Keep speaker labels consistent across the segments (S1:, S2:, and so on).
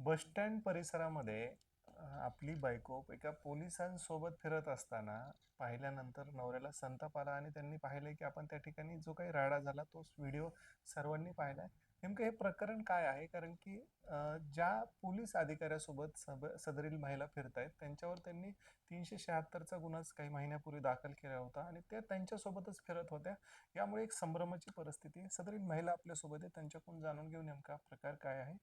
S1: Bus stand परिसरामध्ये आपली बायको एका पोलिसांसोबत फिरत असताना पाहिल्यानंतर नवऱ्याला संताप आला आणि त्यांनी पाहिलंय की आपण त्या ठिकाणी जो काही राडा झाला तो व्हिडिओ सर्वांनी पाहिलाय. नेमकं हे प्रकरण काय आहे? कारण की ज्या पोलीस अधिकाऱ्यासोबत सब सदरील महिला फिरतायत त्यांच्यावर त्यांनी तीनशे शहात्तरचा गुन्हा काही महिन्यापूर्वी दाखल केला होता आणि त्या त्यांच्यासोबतच फिरत होत्या. यामुळे एक संभ्रमाची परिस्थिती सदरील महिला आपल्यासोबत आहे. त्यांच्याकडून जाणून घेऊ नेमका प्रकार काय आहे.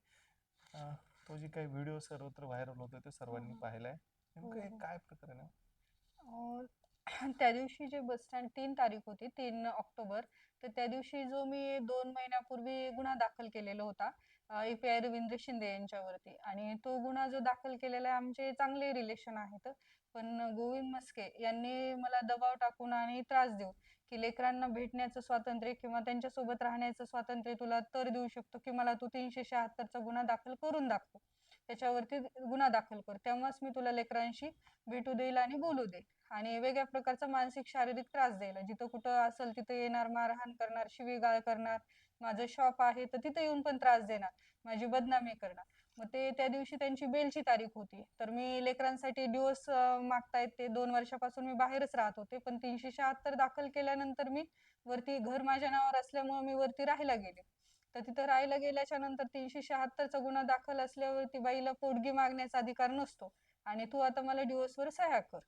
S1: तो जे काही व्हिडिओ सर्वत्र व्हायरल होतोय तो सर्वांनी
S2: हं.
S1: पाहिलाय नेमकं हे
S2: हो.
S1: काय प्रकरण आहे
S2: अ, त्या दिवशी जे बस स्टँड तीन तारीख होती तीन ऑक्टोबर तर त्या दिवशी जो मी दोन महिन्यापूर्वी गुन्हा दाखल केलेला होता A P I Ravindra Shinde यांच्यावरती आणि तो गुन्हा जो दाखल केलेला आहे आमचे चांगले रिलेशन आहेत पण गोविंद मस्के यांनी मला दबाव टाकून आणि त्रास देऊन की लेकरांना भेटण्याचं स्वातंत्र्य किंवा त्यांच्यासोबत राहण्याचं स्वातंत्र्य तुला तर देऊ शकतो की मला तू तीनशे शहात्तरचा गुन्हा दाखल करून दाखव. त्याच्यावरती गुन्हा दाखल कर. तेव्हाच मी तुला लेकरांशी भेटू देईल आणि बोलू देईल. आणि वेगळ्या प्रकारचा मानसिक शारीरिक त्रास द्यायला जिथं कुठं असेल तिथं येणार मारहाण करणार शिवीगाळ करणार माझं शॉप आहे तर तिथं येऊन पण त्रास देणार माझी बदनामी करणार. मग ते त्या दिवशी त्यांची बेलची तारीख होती. तर मी लेकरांसाठी डिवोर्स मागतायत ते दोन वर्षापासून मी बाहेरच राहत होते. पण तीनशे शहात्तर दाखल केल्यानंतर मी वरती घर माझ्या नावावर असल्यामुळे मी वरती राहायला गेले. तर तिथं राहायला गेल्याच्यानंतर तीनशे शहात्तरचा गुन्हा दाखल असल्यावरती बाईला पोटगी मागण्याचा अधिकार नसतो. आणि तू आता मला डिवोर्सवर सह्या कर.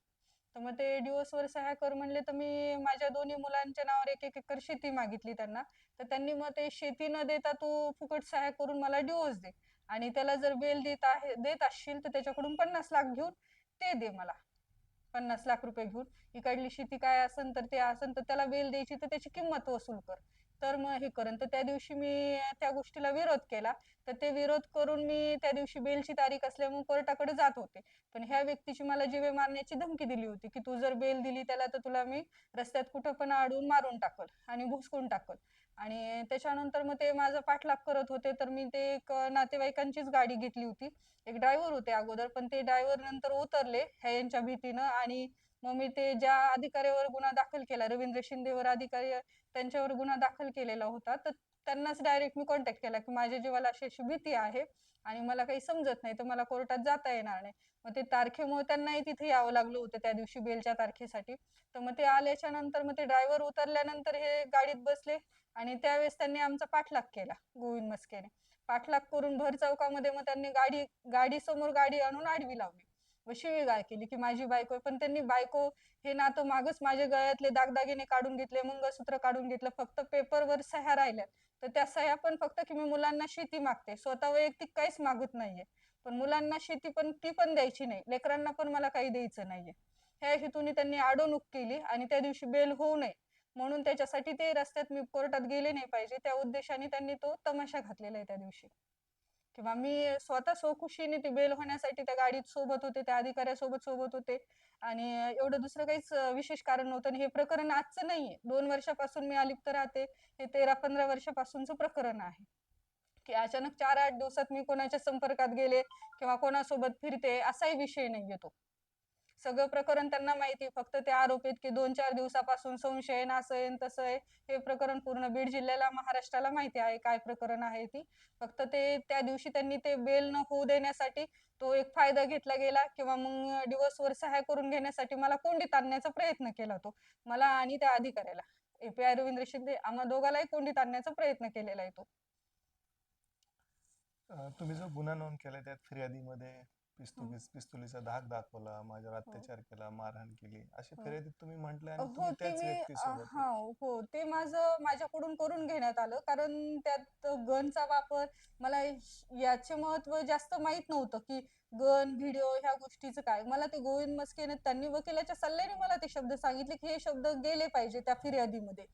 S2: तर मग ते डिवोर्सवर सह्या कर म्हणले तर मी माझ्या दोन्ही मुलांच्या नावावर एक एक एकर शेती मागितली त्यांना. तर त्यांनी मग ते शेती न देता तू फुकट सह्या करून मला डिवोर्स दे. आणि त्याला जर बेल देत आहे देत असशील तर त्याच्याकडून पन्नास लाख घेऊन ते दे मला. पन्नास लाख रुपये घेऊन. इकडली शेती काय असन तर ते असन तर त्याला बेल द्यायची तर त्याची किंमत वसूल कर. तर मग हे करेन तर त्या दिवशी मी त्या गोष्टीला विरोध केला. तर ते विरोध करून मी त्या दिवशी बेलची तारीख असल्यामुळे कोर्टाकडे जात होते. पण ह्या व्यक्तीची मला जीवे मारण्याची धमकी दिली होती की तू जर बेल दिली त्याला तर तुला मी रस्त्यात कुठं पण अडवून मारून टाकल आणि भुसकून टाकल. आणि त्याच्यानंतर मग ते माझा पाठलाग करत होते तर मी ते एक नातेवाईकांचीच गाडी घेतली होती. एक ड्रायव्हर होते अगोदर पण ते ड्रायव्हर नंतर उतरले ह्या यांच्या भीतीनं आणि मग मी ते ज्या अधिकाऱ्यावर गुन्हा दाखल केला रवींद्र शिंदेवर अधिकारी त्यांच्यावर गुन्हा दाखल केलेला होता तर त्यांनाच डायरेक्ट मी कॉन्टॅक्ट केला की माझ्या जीवाला अशी अशी भीती आहे आणि मला काही समजत नाही तर मला कोर्टात जाता येणार नाही. मग ते तारखेमुळे त्यांनाही तिथे यावं लागलं होतं त्या दिवशी बेलच्या तारखेसाठी. तर मग ते आल्याच्यानंतर मग ते ड्रायव्हर उतरल्यानंतर हे गाडीत बसले आणि त्यावेळेस त्यांनी आमचा पाठलाग केला गोविंद मस्केने. पाठलाग करून भर चौकामध्ये मग त्यांनी गाडी गाडी समोर गाडी आणून आडवी लावली. व शिवीगाळ केली की माझी बायको आहे. पण त्यांनी बायको हे नातं मागच माझ्या गळ्यातले दागदागिने काढून घेतले मंगळसूत्र काढून घेतलं फक्त पेपरवर सह्या राहिल्यात. तर त्या सह्या पण फक्त की मी मुलांना शेती मागते. स्वतः वैयक्तिक काहीच मागत नाहीये. पण मुलांना शेती पण ती पण द्यायची नाही. लेकरांना पण मला काही द्यायचं नाहीये. ह्या हेतूने त्यांनी आडवणूक केली आणि त्या दिवशी बेल होऊ नये. म्हणून त्याच्यासाठी ते रस्त्यात मी कोर्टात गेले नाही पाहिजे. त्या उद्देशाने त्यांनी तो तमाशा घातलेला आहे त्या दिवशी. किंवा मी स्वतः स्वखुशीने ती बेल होण्यासाठी त्या गाडीत सोबत होते त्या अधिकाऱ्यासोबत सोबत होते. आणि एवढं दुसरं काहीच विशेष कारण नव्हतं. आणि हे प्रकरण आजचं नाहीये. दोन वर्षापासून मी अलिप्त राहते. हे तेरा पंधरा वर्षापासूनचं प्रकरण आहे. की अचानक चार आठ दिवसात मी कोणाच्या संपर्कात गेले किंवा कोणासोबत फिरते असाही विषय नाही येतो सगळं प्रकरण त्यांना माहिती फक्त ते आरोप की दोन चार दिवसापासून संशय असं आहे तसं आहे. हे प्रकरण पूर्ण बीड जिल्ह्याला महाराष्ट्राला माहिती आहे काय प्रकरण आहे ती. फक्त ते त्या दिवशी त्यांनी ते बेल न होऊ देण्यासाठी तो एक फायदा घेतला गेला किंवा मग दिवसभर सहाय्य करून घेण्यासाठी मला कोंडीत आणण्याचा प्रयत्न केला तो. मला आणि त्या अधिकाऱ्याला. एपीआय रवींद्र शिंदे आम्हा दोघालाही कोंडीत आणण्याचा प्रयत्न केलेला आहे तो.
S1: तुम्ही जो गुन्हा नोंद केला त्यात फिर्यादीमध्ये पिस्तुलीस पिस्तुलीचा धाक दाखवला माझ्यावर अत्याचार केला मारहाण केली अशी
S2: हो.
S1: फिर्यादीत तुम्ही म्हटलंय आणि
S2: हो
S1: तुम्ही
S2: ते
S1: त्याच
S2: मी
S1: व्यक्तीसोबत
S2: हा हो ते माझं माझ्याकडून करून घेण्यात आलं कारण त्यात गनचा वापर मला याचे महत्त्व जास्त माहीत नव्हतं की गन व्हिडिओ ह्या गोष्टीचं काय. मला ते गोविंद मस्केने त्यांनी वकिलाच्या सल्ल्याने मला ते शब्द सांगितले की हे शब्द गेले पाहिजे त्या फिर्यादीमध्ये.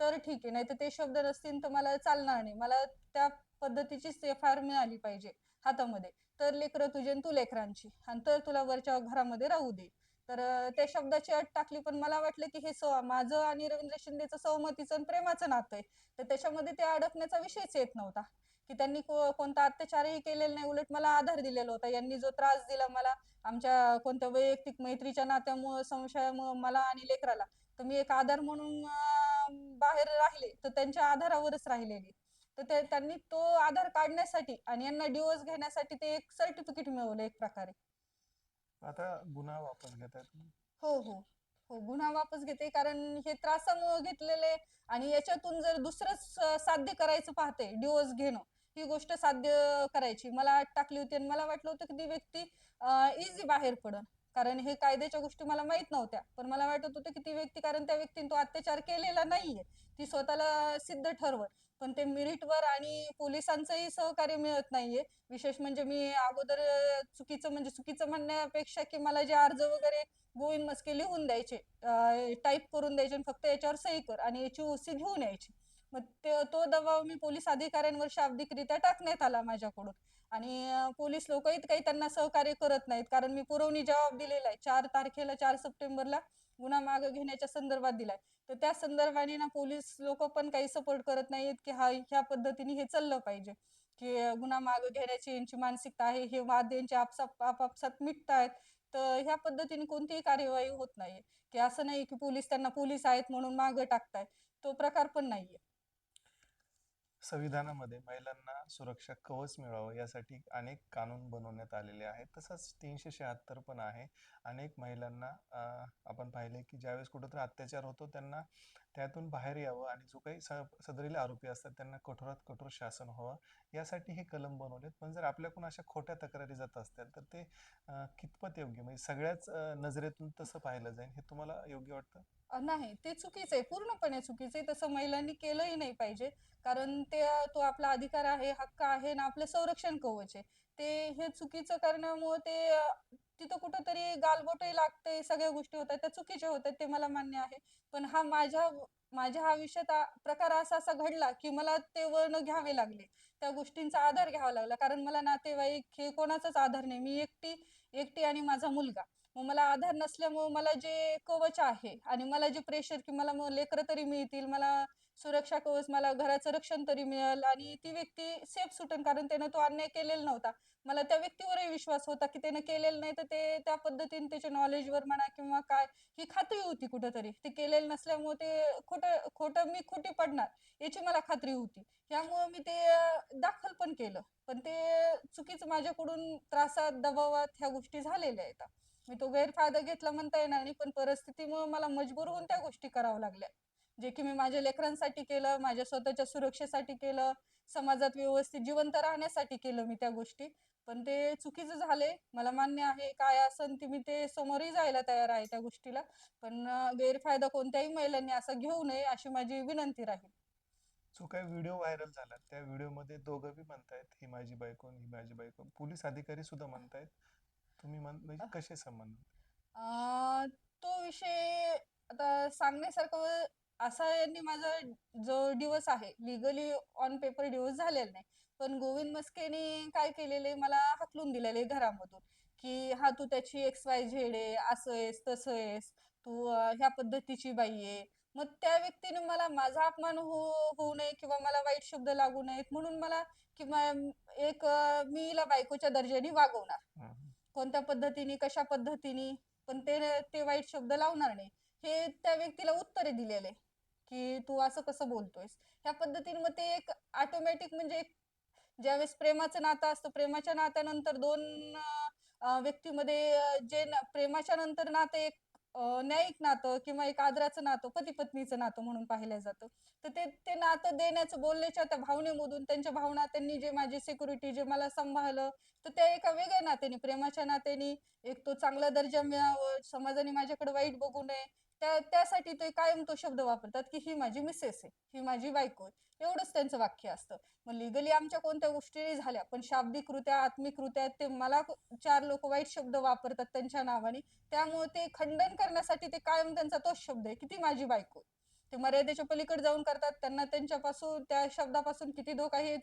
S2: तर ठीक आहे नाही तर ते शब्द नसतील तर मला चालणार नाही. मला त्या पद्धतीचीच एफ आय आर मिळाली पाहिजे. हातामध्ये. तर लेकरं तुझे तू लेकरांची. आणि तर तुला वरच्या घरामध्ये राहू दे. तर त्या शब्दाची अट टाकली पण मला वाटलं की हे स माझं आणि रवींद्र शिंदेचं सहमतीचं आणि प्रेमाचं नातं आहे. तर त्याच्यामध्ये ते अडकण्याचा विषयच येत नव्हता. की त्यांनी कोणता अत्याचारही केलेला नाही उलट मला आधार दिलेला होता. यांनी जो त्रास दिला मला आमच्या कोणत्या वैयक्तिक मैत्रीच्या नात्यामुळं संशयामुळं मला आणि लेकराला. तर मी एक आधार म्हणून बाहेर राहिले. तर त्यांच्या आधारावरच राहिलेली. तर ते त्यांनी तो आधार काढण्यासाठी आणि यांना डिवोर्स घेण्यासाठी ते एक सर्टिफिकेट मिळवलं एक प्रकारे.
S1: आता गुन्हा वापस घेताय तुम्ही.
S2: हो हो. हो गुन्हा वापस घेते कारण हे त्रासामुळे घेतलेले आणि याच्यातून जर दुसरंच स- साध्य करायचं पाहते डिवोर्स घेणं ही गोष्ट साध्य करायची. मला टाकली होती आणि मला वाटलं होतं की ती व्यक्ती इझी बाहेर पडन. कारण हे कायद्याच्या गोष्टी मला माहीत नव्हत्या. पण मला वाटत होतं की ती व्यक्ती कारण त्या व्यक्तीने तो अत्याचार केलेला नाहीये. ती स्वतःला सिद्ध ठरवत पण ते मेरिटवर आणि पोलिसांचंही सहकार्य मिळत नाहीये. विशेष म्हणजे मी अगोदर चुकीचं म्हणजे चुकीचं म्हणण्यापेक्षा की मला जे अर्ज वगैरे गोविंद मस्के लिहून द्यायचे टाईप करून द्यायचे आणि फक्त याच्यावर सही कर आणि याची ओसी घेऊन यायची. मग तो दबाव मी पोलीस अधिकाऱ्यांवर शाब्दिकरित्या टाकण्यात आला माझ्याकडून. आणि पोलीस लोकही काही त्यांना सहकार्य करत नाहीत. कारण मी पुरवणी जबाब दिलेला आहे. चार तारखेला चार सप्टेंबरला गुन्हा मागे घेण्याच्या संदर्भात दिलाय. तर त्या संदर्भाने ना पोलीस लोक पण काही सपोर्ट करत नाहीत की हा ह्या पद्धतीने हे चाललं पाहिजे. की गुन्हा मागे घेण्याची यांची मानसिकता आहे हे वाद यांचे आपसाप आपापसात मिटतायत तर ह्या पद्धतीने कोणतीही कार्यवाही होत नाहीये. की असं नाही की पोलीस त्यांना पोलीस आहेत म्हणून मागं टाकतायत. तो प्रकार पण नाहीये.
S1: संविधानामध्ये महिलांना सुरक्षा कवच मिळावं यासाठी अनेक कानून बनवण्यात आलेले आहेत. तसंच तीनशे शहात्तर पण आहे. अनेक महिलांना आपण पाहिले की ज्यावेळेस कुठंतरी अत्याचार होतो त्यांना त्यातून बाहेर यावं आणि जो काही स सदरील आरोपी असतात त्यांना कठोरात कठोर शासन व्हावं यासाठी हे कलम बनवलेत. पण जर आपल्याकडून अशा खोट्या तक्रारी जात असतील तर ते कितपत योग्य? म्हणजे सगळ्याच नजरेतून तसं पाहिलं जाईल हे तुम्हाला योग्य वाटतं?
S2: नाही. ते चुकीचं आहे. पूर्णपणे चुकीचं आहे. तसं महिलांनी केलंही नाही पाहिजे. कारण ते तो आपला अधिकार आहे हक्क आहे ना आपलं संरक्षण कवच आहे. ते हे चुकीचं करण्यामुळे ते तिथं कुठंतरी गालबोटही लागते सगळ्या गोष्टी होतात त्या चुकीच्या होतात ते मला मान्य आहे. पण हा माझ्या माझ्या आयुष्यात प्रकार असा असा घडला की मला ते वळण घ्यावे लागले. त्या गोष्टींचा आधार घ्यावा लागला. कारण मला नातेवाईक हे कोणाचाच आधार नाही. मी एकटी एकटी आणि माझा मुलगा. मग मला आधार नसल्यामुळे मला जे कवच आहे आणि मला जे प्रेशर की मला मग लेकरं तरी मिळतील मला सुरक्षा कवच मला घराचं रक्षण तरी मिळेल आणि ती व्यक्ती सेफ सुटेल कारण त्यानं तो अन्याय केलेला नव्हता. मला त्या व्यक्तीवरही विश्वास होता की त्यानं केलेलं नाही तर ते त्या पद्धतीने त्याच्या नॉलेजवर म्हणा किंवा काय ही खात्री होती कुठंतरी. ते केलेलं नसल्यामुळे ते खोटं खोटं मी खोटी पडणार याची मला खात्री होती. त्यामुळे मी ते दाखल पण केलं. पण ते चुकीचं माझ्याकडून त्रासात दबावात ह्या गोष्टी झालेल्या आहेत. मी तो गैरफायदा घेतला म्हणता येणार नाही पण परिस्थितीमुळे मला मजबूर होऊन त्या गोष्टी कराव्या लागल्या. जे की मी माझ्या लेकरांसाठी केलं माझ्या स्वतःच्या सुरक्षेसाठी केलं समाजात व्यवस्थित जिवंत राहण्यासाठी केलं मी त्या गोष्टी. पण ते चुकीचं झाले मला मान्य आहे काय असन ते मी ते समोरही जायला तयार आहे त्या गोष्टीला. पण गैरफायदा कोणत्याही महिलांनी असा घेऊ नये अशी माझी विनंती राहील.
S1: जो काही व्हिडिओ व्हायरल झाला त्या व्हिडिओमध्ये दोघं बी म्हणतायत ही माझी बायको ही माझी बायको. पोलीस अधिकारी सुद्धा म्हणतायत तुम्ही म्हण म्हणजे कसे संबंध?
S2: अं, तो विषय आता सांगण्यासारखं असा यांनी माझा जो दिवस आहे लिगली ऑन पेपर डिवोर्स झालेला नाही. पण गोविंद मस्केने काय केलेले मला हाकलून दिलेले घरामधून की हा तू त्याची एक्स वाय झेड आहे असं आहेस तसं आहेस तू अं, ह्या पद्धतीची बाई आहे. मग त्या व्यक्तीने मला माझा अपमान हो होऊ नये किंवा मला वाईट शब्द लागू नयेत म्हणून मला किंवा एक अं, मी हिला बायकोच्या दर्जाने वागवणार. कोणत्या पद्धतीने कशा पद्धतीने पण ते ते वाईट शब्द लावणार नाही हे त्या व्यक्तीला उत्तरे दिलेले की तू असं कसं बोलतोयस. ह्या पद्धतीने मग ते एक ऑटोमॅटिक म्हणजे एक ज्यावेळेस प्रेमाचं नातं असतं प्रेमाच्या नात्यानंतर दोन व्यक्तीमध्ये जे न- प्रेमाच्या नंतर नातं एक न्यायिक नातं किंवा एक आदराचं नातं पती पत्नीचं नातं म्हणून पाहिलं जातं. तर ते ते नातं देण्याचं बोलण्याच्या त्या भावनेमधून त्यांच्या भावना त्यांनी जे माझी सिक्युरिटी जे मला सांभाळलं तर त्या एका वेगळ्या नात्याने प्रेमाच्या नात्याने एक तो चांगला दर्जा मिळावं समाजाने माझ्याकडे वाईट बघू नये त्या त्यासाठी ते कायम तो शब्द वापरतात की ही माझी मिसेस आहे ही माझी बायको आहे. एवढंच त्यांचं वाक्य असतं. मग लिगली आमच्या कोणत्या गोष्टी झाल्या? पण शाब्दिकरित्या आत्मिकरित्या ते मला चार लोक वाईट शब्द वापरतात त्यांच्या नावाने. त्यामुळे ते खंडन करण्यासाठी ते कायम त्यांचा तोच शब्द आहे की ती माझी बायको ते मर्यादेच्या पलीकडे जाऊन करतात. त्यांना त्यांच्यापासून त्या शब्दापासून किती धोका आहे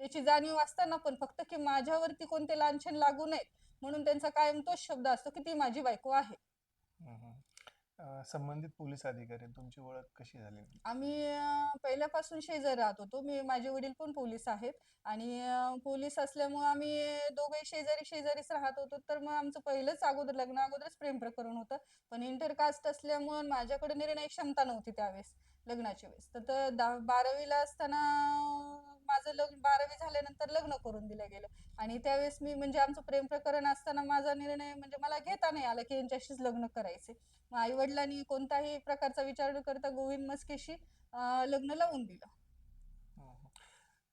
S2: याची जाणीव असताना पण फक्त की माझ्यावरती कोणते लांछन लागू नये म्हणून त्यांचा कायम तोच शब्द असतो की ती माझी बायको आहे.
S1: अं, संबंधित पोलीस अधिकारी तुमची ओळख कशी झाली
S2: आम्ही पहिल्यापासून शेजारी राहत होतो. मी माझे वडील पण पोलीस आहेत. आणि पोलीस असल्यामुळे आम्ही दोघे शेजारी शेजारीच राहत होतो. तर मग आमचं पहिलंच अगोदर लग्न अगोदरच प्रेम प्रकरण होतं. पण इंटरकास्ट असल्यामुळे माझ्याकडे निर्णय क्षमता नव्हती त्यावेळेस लग्नाच्या वेळेस. तर त- दहा बारावीला असताना माझं लग्न बारावी झाल्यानंतर लग्न करून दिलं गेलं. आणि त्यावेळेस मी म्हणजे आमचं प्रेम प्रकरण असताना माझा निर्णय म्हणजे मला घेता नाही आला की यांच्याशीच लग्न करायचे. मग आई वडिलांनी कोणताही प्रकारचा विचार न करता गोविंद मस्केशी लग्न लावून दिलं.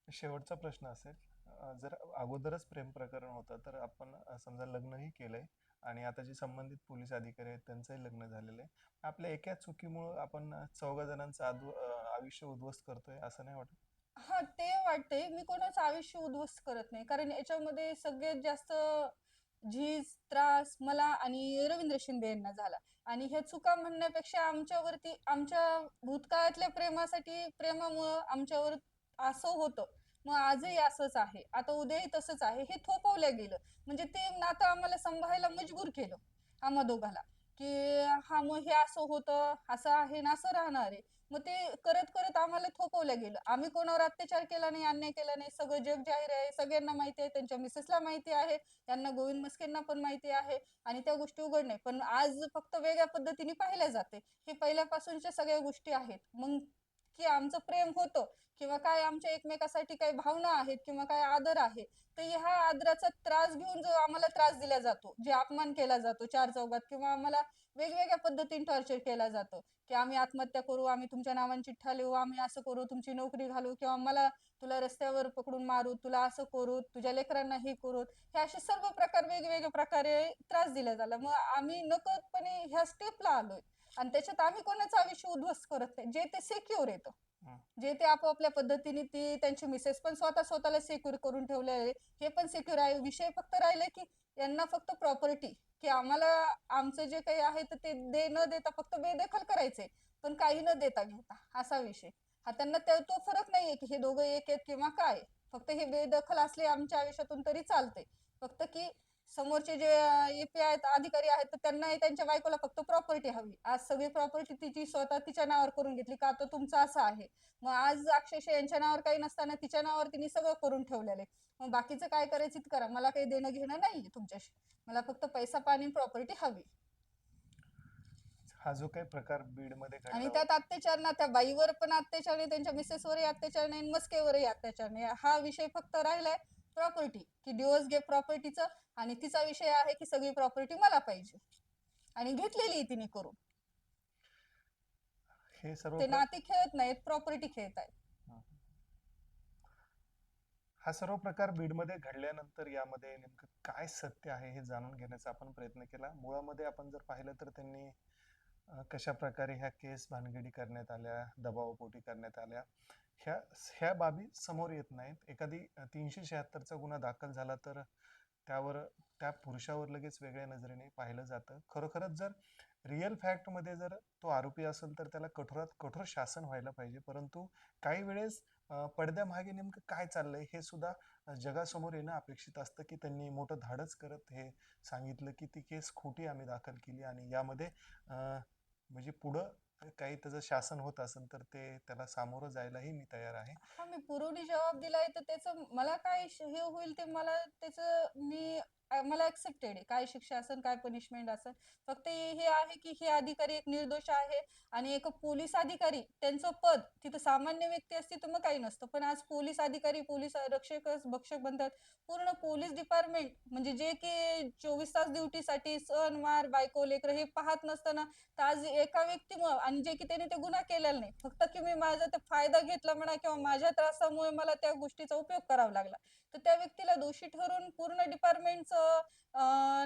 S1: शेवटचा प्रश्न असेल. जर अगोदरच प्रेम प्रकरण होतं तर आपण समजा लग्नही केलंय आणि आता जे संबंधित पोलीस अधिकारी आहेत त्यांचंही लग्न झालेलं आहे. आपल्या एका चुकीमुळे आपण चौघा जणांचं आयुष्य उद्ध्वस्त करतोय असं नाही वाटत?
S2: हा ते वाटते मी कोणाचं आयुष्य उद्ध्वस्त करत नाही. कारण याच्यामध्ये सगळ्यात जास्त झीज त्रास मला आणि रवींद्र शिंदे यांना झाला. आणि ह्या चुका म्हणण्यापेक्षा आमच्यावरती आमच्या भूतकाळातल्या प्रेमासाठी प्रेमामुळं आमच्यावर असं होतं. मग आजही असंच आहे. आता उद्याही तसंच आहे. हे थोपवलं गेलं. म्हणजे ते नातं आम्हाला सांभाळायला मजबूर केलं. आम्हा दोघाला. की हा मग हे असं होतं असं आहे ना असं राहणार आहे. मग ते करत करत आम्हाला थोपवलं गेलं. आम्ही कोणावर अत्याचार केला नाही अन्याय केला नाही सगळं जग जाहीर आहे सगळ्यांना माहिती आहे त्यांच्या मिसेसला माहिती आहे त्यांना गोविंद मस्केंना पण माहिती आहे आणि त्या गोष्टी उघड नाही पण आज फक्त वेगळ्या पद्धतीने पाहिल्या जाते. हे पहिल्यापासूनच्या सगळ्या गोष्टी आहेत. मग की आमचं प्रेम होतं किंवा काय आमच्या एकमेकासाठी काही भावना आहेत किंवा काय आदर आहे तर ह्या आदराचा त्रास घेऊन जो आम्हाला त्रास दिला जातो जे अपमान केला जातो चार चौघात किंवा आम्हाला वेगवेगळ्या पद्धतीने टॉर्चर केला जातो की आम्ही आत्महत्या करू आम्ही तुमच्या नावाने चिठ्ठा लिहू आम्ही असं करू तुमची नोकरी घालू किंवा मला तुला रस्त्यावर पकडून मारू तुला असं करू तुझ्या लेकरांना हे करू हे असे सर्व प्रकार वेगवेगळ्या प्रकारे त्रास दिला झाला. मग आम्ही नकळतपणे ह्या स्टेपला आलोय. आणि त्याच्यात आम्ही कोणाचं आयुष्य उद्ध्वस्त करत नाही. जे ते सेक्युअर येतं. जे ते आपापल्या पद्धतीने ती त्यांची मिसेस पण स्वतः स्वतःला सेक्युअर करून ठेवले आहे. हे पण सेक्युअर आहे. विषय फक्त राहिले की यांना फक्त प्रॉपर्टी की आम्हाला आमचं जे काही आहे तर ते दे न देता फक्त बेदखल करायचे पण काही न देता घेता. असा विषय. हा त्यांना त्या- तो फरक नाहीये की हे दोघं एक आहेत किंवा काय. फक्त हे बेदखल असले आमच्या आयुष्यातून तरी चालते फक्त की समोरचे जे एपीआय अधिकारी आहेत तर त्यांना त्यांच्या बायकोला फक्त प्रॉपर्टी हवी. आज सगळी प्रॉपर्टी तिची स्वतः तिच्या नावावर करून घेतली का? तर तुमचं असं आहे. मग आज अक्षरशः यांच्या नावावर काही नसताना तिच्या नावावर तिने सगळं करून ठेवलेलं आहे. मग बाकीचं काय करायचं ते करा. मला काही देणं घेणं नाहीये तुमच्याशी. मला फक्त पैसा पाणी प्रॉपर्टी हवी.
S1: हा जो काही प्रकार बीडमध्ये
S2: आणि त्यात अत्याचार ना त्या बाईवर पण अत्याचार नाही त्यांच्या मिसेसवरही अत्याचार नाही मस्केवरही अत्याचार नाही. हा विषय फक्त राहिलाय. प्रॉपर्टी की डिवोर्स घे प्रॉपर्टीचं आणि तिचा विषय आहे की सगळी प्रॉपर्टी मला पाहिजे. आणि घेतलेली आहे तिने करून.
S1: हे सर्व
S2: ते नाते खेळत नाहीत प्रॉपर्टी खेळत आहेत.
S1: हा सर्व प्रकार बीडमध्ये घडल्यानंतर यामध्ये नेमकं काय सत्य आहे हे जाणून घेण्याचा आपण प्रयत्न केला. मुळामध्ये आपण जर पाहिलं तर त्यांनी कशा प्रकारे ह्या केस भानगडी करण्यात आल्या दबावपोटी करण्यात आल्या ह्या ह्या बाबी समोर येत नाहीत. एखादी तीनशे शहात्तरचा गुन्हा दाखल झाला तर त्यावर त्या पुरुषावर लगेच वेगळ्या नजरेने पाहिलं जातं. खरोखरच जर रिअल फॅक्टमध्ये जर तो आरोपी असेल तर त्याला कठोरात कठोर शासन व्हायला पाहिजे. परंतु काही वेळेस पडद्यामागे नेमकं काय चाललंय हे सुद्धा जगासमोर येणं अपेक्षित असतं की त्यांनी मोठं धाडच करत हे सांगितलं की ती केस खोटी आम्ही दाखल केली आणि यामध्ये म्हणजे पुढं काही त्याचं शासन होत असेल तर ते त्याला सामोरं जायलाही मी तयार आहे.
S2: हा मी पुरवणी जबाब दिलाय तर त्याचं मला काय श- हे होईल ते मला त्याचं मी अ, मला ऍक्सेप्टेड आहे. काय शिक्षा असेल काय पनिशमेंट असेल फक्त हे हे आहे की हे अधिकारी एक निर्दोष आहे आणि एक पोलीस अधिकारी. त्यांचं पद तिथं सामान्य व्यक्ती असते तर मग काही नसतं. पण आज पोलीस अधिकारी पोलीस रक्षक भक्षक बनतात. पूर्ण पोलीस डिपार्टमेंट म्हणजे जे की चोवीस तास ड्युटीसाठी सण वार बायको लेकर हे पाहत नसताना तर आज एका व्यक्तीमुळे आणि जे की त्याने ते गुन्हा केलेला नाही. फक्त की मी माझा ते फायदा घेतला म्हणा किंवा माझ्या त्रासामुळे मला त्या गोष्टीचा उपयोग करावा लागला. तर त्या व्यक्तीला दोषी ठरवून पूर्ण डिपार्टमेंटचं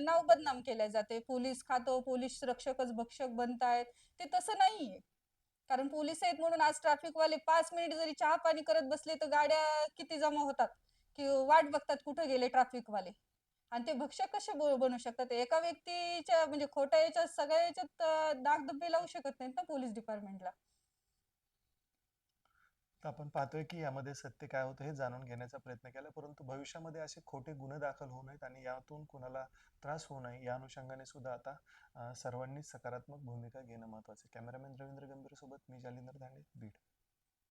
S2: नाव बदनाम केले जाते. पोलीस खातो पोलीस रक्षकच भक्षक बनतायत. ते तसं नाहीये. कारण पोलीस आहेत म्हणून आज ट्रॅफिकवाले पाच मिनिट जरी चहा पाणी करत बसले तर गाड्या किती जमा होतात? की वाट बघतात कुठे गेले ट्रॅफिकवाले आणि ते भक्षक कसे बनू शकतात? एका व्यक्तीच्या म्हणजे खोट्या याच्यात सगळ्या याच्यात अं, दागदुबे लावू शकत नाहीत ना पोलीस डिपार्टमेंटला
S1: तर आपण पाहतोय की यामध्ये सत्य काय होतं हे जाणून घेण्याचा प्रयत्न केला. परंतु भविष्यामध्ये असे खोटे गुन्हे दाखल होऊ नयेत आणि यातून कुणाला त्रास होऊ नये या अनुषंगाने सुद्धा आता सर्वांनी सकारात्मक भूमिका घेणं महत्वाचं आहे. कॅमेरामॅन रवींद्र गंभीर सोबत मी जालिंदर धांडे बीड.